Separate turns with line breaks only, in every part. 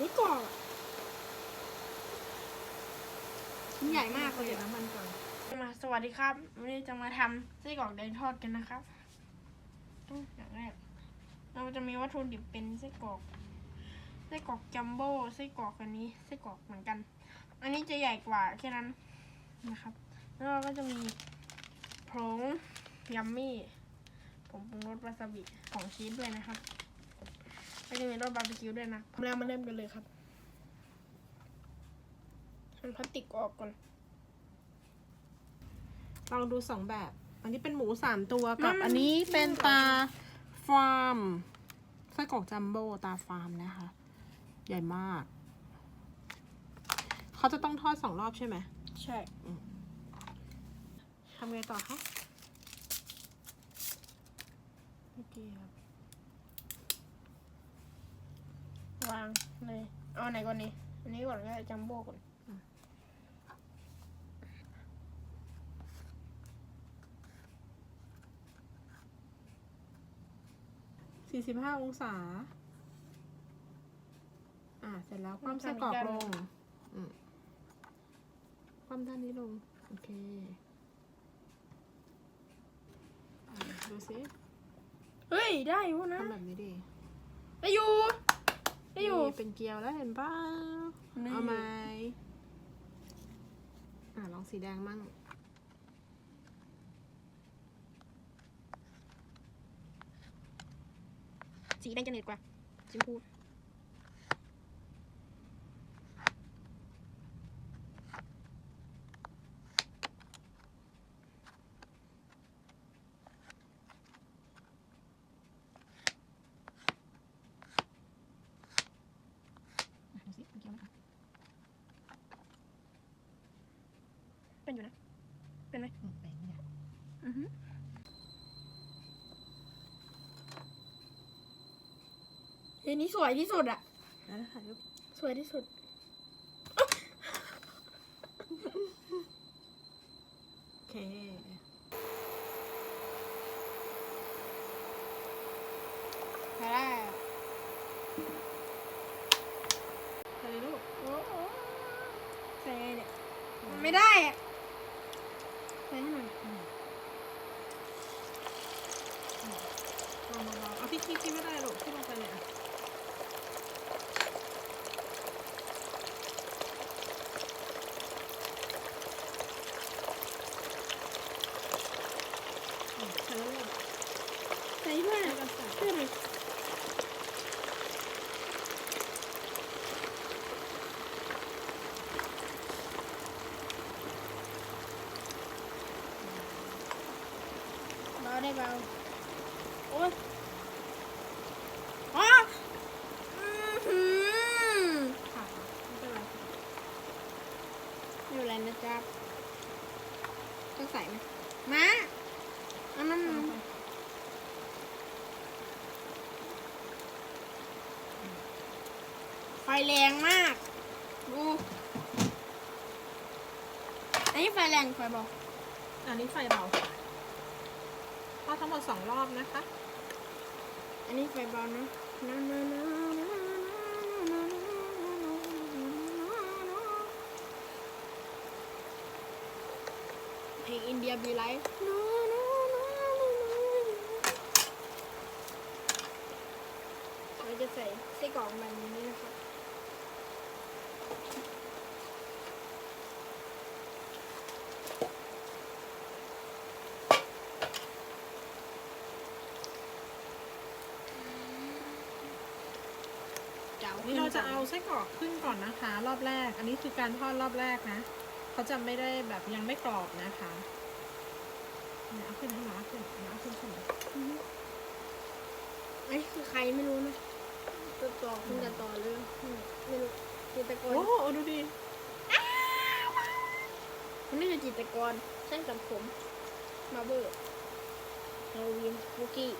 นี่กรอบอะชิ้นใหญ่มากเลยอะ
น้ำมันก่อน
มาสวัสดีครับวันนี้จะมาทำไส้กรอกแดงทอดกันนะครับอืมอย่างแรกเราจะมีวัตถุดิบเป็นไส้กรอกไส้กรอกจัมโบ้ไส้กรอกอันนี้ไส้กรอกเหมือนกัน อันนี้จะใหญ่กว่าแค่นั้นนะครับ แล้วเราก็จะมีผงยัมมี่ผมปรุงรสวาซาบิของชีสด้วยนะครับ แล้วก็มีรสบาร์บีคิวด้วยนะแล้วมาเริ่มกันเลยครับทำพลาสติกออกก่อน
ลองดูสองแบบ อันนี้เป็นหมูสามตัวกับ
มัน
อันนี้เป็นตาฟาร์มไส้กรอกจัมโบ้ตาฟาร์มนะคะ ใหญ่มาก เขาจะต้องทอดสองรอบใช่ไหม
ใช่
ทำไงต่อคะไม่เกี่ยว
วางเลยเอาไหนก่อนนี่อันนี้ก่อนก็ได้จัมโบ้ก่อน
สี่สิบห้าองศา อ่า เสร็จแล้วคว่ำไส้กรอกลง อืมคว่ำด้านนี้ลง โอเคอ่าดูสิ
เฮ้ย ได้อยู่นะ
ทำแบบนี้ดิ
ได้อยู่ ได้อยู่
นี่เป็นเกลียวแล้วเห็นป่า
นี่
เอาไหมอ่าลองสีแดงมั่ง
สีแดงจะเน็ตกว่าสีชมพูดูสิมันเกี่ยวไหมเป็นอยู่นะ เป็นไหมอือฮึเฮ้ยนี่สวยที่สุดอะ
แล้วถ่ายรูป
สวยที่สุด
โอเค
มาได้
ถ่ายเลยลูก
โอ้โหใส่ไงเนี่ยมันไม่ได้อะ ใส่ให้หน่อย
ลองเบาๆเอาที่คีบที่ไม่ได้ลูกที่ลงไปเนี่ยอะอืมถ่ายเลยลูก
ใส่ด้วย
ให้
นะ
กันใส่
ช่วยหน่ เบาได้เบาโอ๊ยอ๋ออื้อหือ
ค่ะไม่เป็นไรค่ะ
ไม่เป็นไรนะจ๊ะต้องใส่ไหมมาเอาน้ำมันไฟแรงมาก ดูอันนี้ไฟแรงไฟเบา
อันนี้ไฟเบาค่ะท อดทั้งหมดสองรอบนะคะ
อันนี้ไฟเบานะนะนะนะนะเพลงอินเดียบีไลฟ์เราจะใส่ไส้กรอกแบบนี้นะครั
นี่เราจะเอาไส้กรอกขึ้นก่อนนะคะ รอบแรก อันนี้คือการทอดรอบแรกนะเขาจะไม่ได้แบบยังไม่กรอบนะคะเนี่ยเอาขึ้นให้หนาขึ้นหนาขึ้นขึ้น
ไอ้คือใครไม่รู้นะตัวต่อคุณจะต่อเรื่องไม่รู้จิตรกร
โอ้โหดูดิ
มันนี่คือจิตรกรช่างตัดผมมาเบอร์ฮาโลวีนบุกี้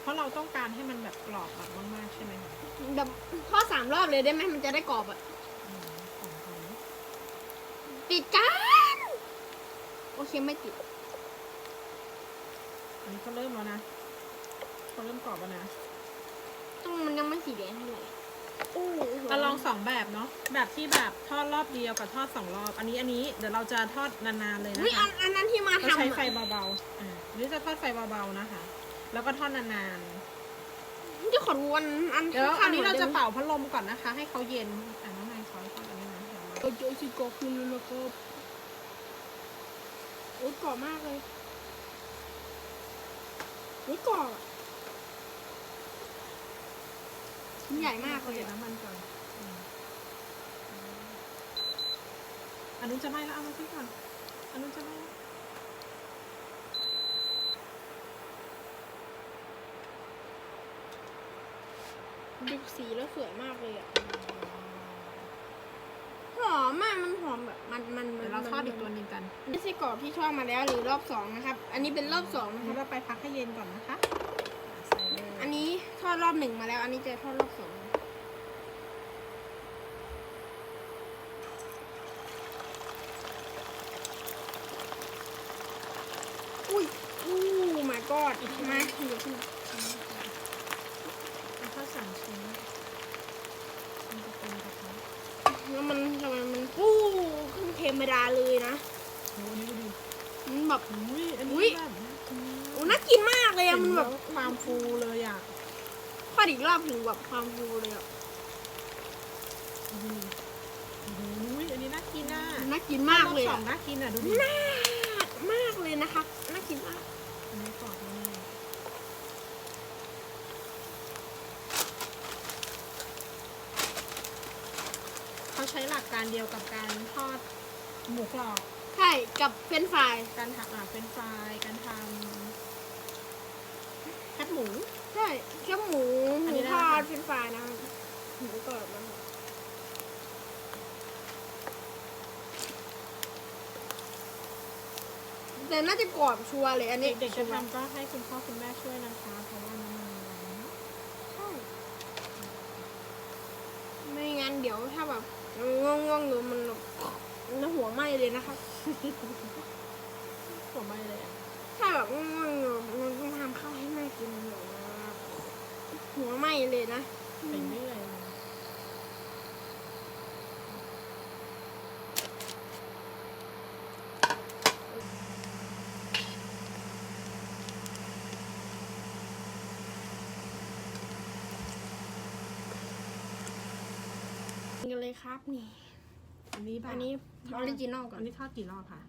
เพราะเราต้องการให้มันแบบกรอบแบบมากๆใช่ไหมคะ
แบบทอดสามรอบเลยได้ไหมมันจะได้กรอบอะ
อืมของเขา
ติดกัน โอเคไม่ติด
อันนี้ก็เริ่มแล้วนะเขาเริ่มกรอบแล้วนะ
ต้องมันยังไม่สีแดงเท่าไหร่อู้
อะไรสองแบบเนาะแบบที่แบบทอดรอบเดียวกับทอดสองรอบ อันนี้อันนี้เดี๋ยวเราจะทอดนานๆเลย
อุ้ย
นะ
อั
คะ
นอันนั้นที่มา
เรา
ทำ
ใช้
อะ
ไฟเบาๆอ่าหรือจะทอดไฟเบาๆนะคะ แล้วก็ทอดนาน
ที่ขอดูอันอัน
ๆเดี๋ยว
ข้
อั
ง
น
ๆ
นี้เราจะ
หอยได้ไหม
เป่าพัดลมก่อนนะคะ ให้เขาเย็นอ่าน้องนายขอทอดอันนี้นะเดี๋ยวเรา
เราเจอสิกรอกขึ้นแล้วนะครับโอ้ยกรอบมากเลยโอ้ยกรอบอะมันใหญ่มากเลย
เดี๋ยว
อะ
น้ำมันก่อนอืมอันนู้นจะไหม้แล้วเอามาขึ้นก่อนอันนู้นจะไหม้แล้ว
ดูสีแล้วสวยมากเลยอะหอมมากมันหอมแบบมันมันมัน
เดี๋ยวเราทอดอีกตัวหนึ่งกัน
ไม่ใช่กรอบที่ทอดมาแล้วหรือรอบสองนะครับ อันนี้เป็นรอบสอง
อัน
นะค
นี้
รับ
เราไปพักให้เย็นก่อนนะคะใส่เลย
อันนี้ทอดรอบหนึ่งมาแล้ว อันนี้จะทอดรอบสองอุ้ยอู้ my god อีกมาเดี๋ยวขึ้น
เอาทอดสามชิ้นมันจะเป็นกระทะ
แล้วมันทำไมมันฟู้ ขึ้นเทมดาเลยนะ
โอ้อันนี้ดูดิ
มันแบบ
อุ้ยอัน
อุ๊
นี้
ย
แบบน่ากินมาก
โอ้น่ากินมากเลย
เห็
อะ
น
มันแบ
แบบบความฟูเลยอะ
ทอดอีกรอบถึงแบบความฟูเลยอะ
อืมอุ้ยอันนี้น่ากินอะ
น่ากินมากเลย
รอบสอ
อะ
งน่ากินอะดูดิ
น่ามากเลยนะคะน่ากินมาก
อันนี้กรอบมากเขาใช้หลักการเดียวกับการทอด หมูกรอบ
ใช่กับเฟรนช์ฟราย
การทำอ่าเป็นไฟรายการทำแคบหมู
ใช่แค่หมูหมูทอดเฟรนช์ฟรายนะครับหมูกรอบนะครับแต่น่าจะกรอบชัวร์เลยอันนี้
เด็กๆจะทำก็ให้คุณพ่อคุณแม่ช่วยนะคะ เพราะว่าน้ำมันร้อน
ใช่ไม่งั้นเดี๋ยวถ้าแบบง่วงๆหรือมันแบบ มันหัวไหม้เลยนะครับ
หัวไหม้เลยอะ
ถ้าแบบง่วงๆอยู่มันต้องทำข้าวให้แม่กินแบบว่าหัวไหม้เลยนะ
ไปเรื่อยเลย
กันเลยครับนี่
อันนี้แบบ
อันนี้ออริจินอลก่อ
อั
น
นนี้ทอดกี่รอบคะ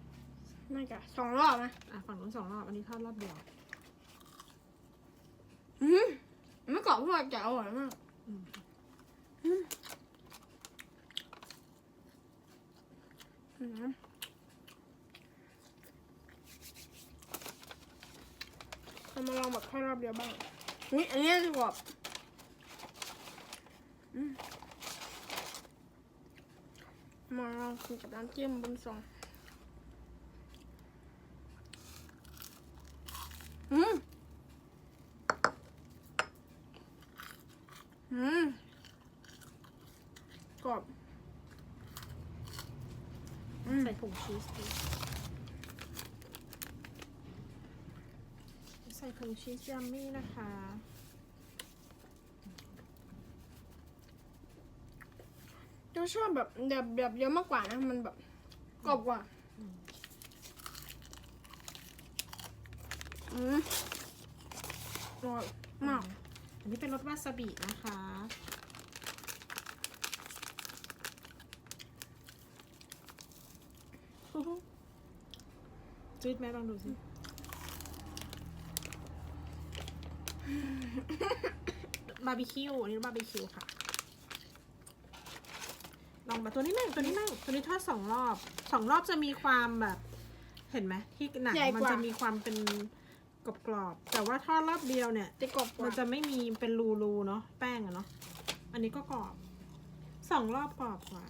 น่าจะสองรอบนะ
อะฝั่งนู้นสองรอบอันนี้ทอดรอบเดียว
อืมไม่กรอบเท่าไหร่แต่อร่อยมาก
อืม
อืมเรามาลองแบบแค่รอบเดียวบ้างนี่อันนี้จะกรอบอืม มาลองกินกับน้ำจิ้มบนซองอืมอืมกรอบอืม
ใส่ผงชีสดิใส่ผงชีสยัมมี่นะคะ
เราชอบแบบแบบแบบเยอะมากกว่านะ มันแบบกรอบกว่า อืมอร่อยมาก
อันนี้เป็นรสวาซาบินะคะ จืดไหมลองดูสิ บาร์บีคิวอันนี้บาร์บีคิวค่ะ ลองแบบตัวนี้มั่งตัวนี้มั่งตัวนี้ทอดสองรอบสองรอบจะมีความแบบ เห็นไหมที่หนัง
ใหญ่
มัน
กว่า
จะมีความเป็นกรอบๆแต่ว่าทอดรอบเดียวเนี่ย
จะกรอบก
มั
ว่าน
จะไม่มีเป็นรูๆเนาะแป้งอะเนาะอันนี้ก็กรอบสองรอบกรอบกว่า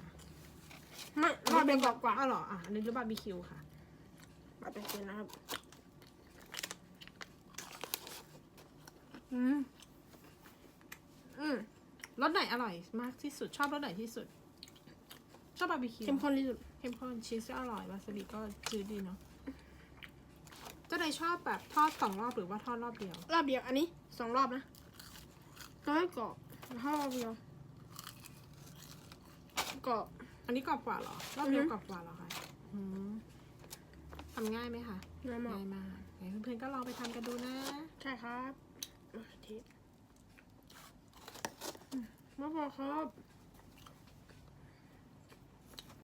ไม่รอบเดียวกรอบกว่า
อ้าวเหรออะอันนี้รูปบาร์บีคิวค่ะ
แบบเป็นเซนนะครับ อืมอืม
รสไหนอร่อยมากที่สุดชอบรสไหนที่สุดช อบบาร์บีคิว
เข้มข้นที่สุด
เข้มข้นชีสก็อร่อยวาซาบิก็จืดดีเนาะเจ้าใดชอบแบบทอดสองรอบหรือว่าทอดรอบเดียว
รอบเดียว อันนี้สองรอบนะก็ให้กรอบแล้วรอบเดียวกรอบ
อันนี้กรอบกว่าเหรอ รอบเดียว
อือฮึ
กรอบกว่าเหรอคะอืมทำง่ายไหมคะ
ง่ายมาก
ง่ายมากไหนเพื่อนๆก็ลองไปทำกันดูนะ
ใช่ครับอะเทปอืมมาพอครับ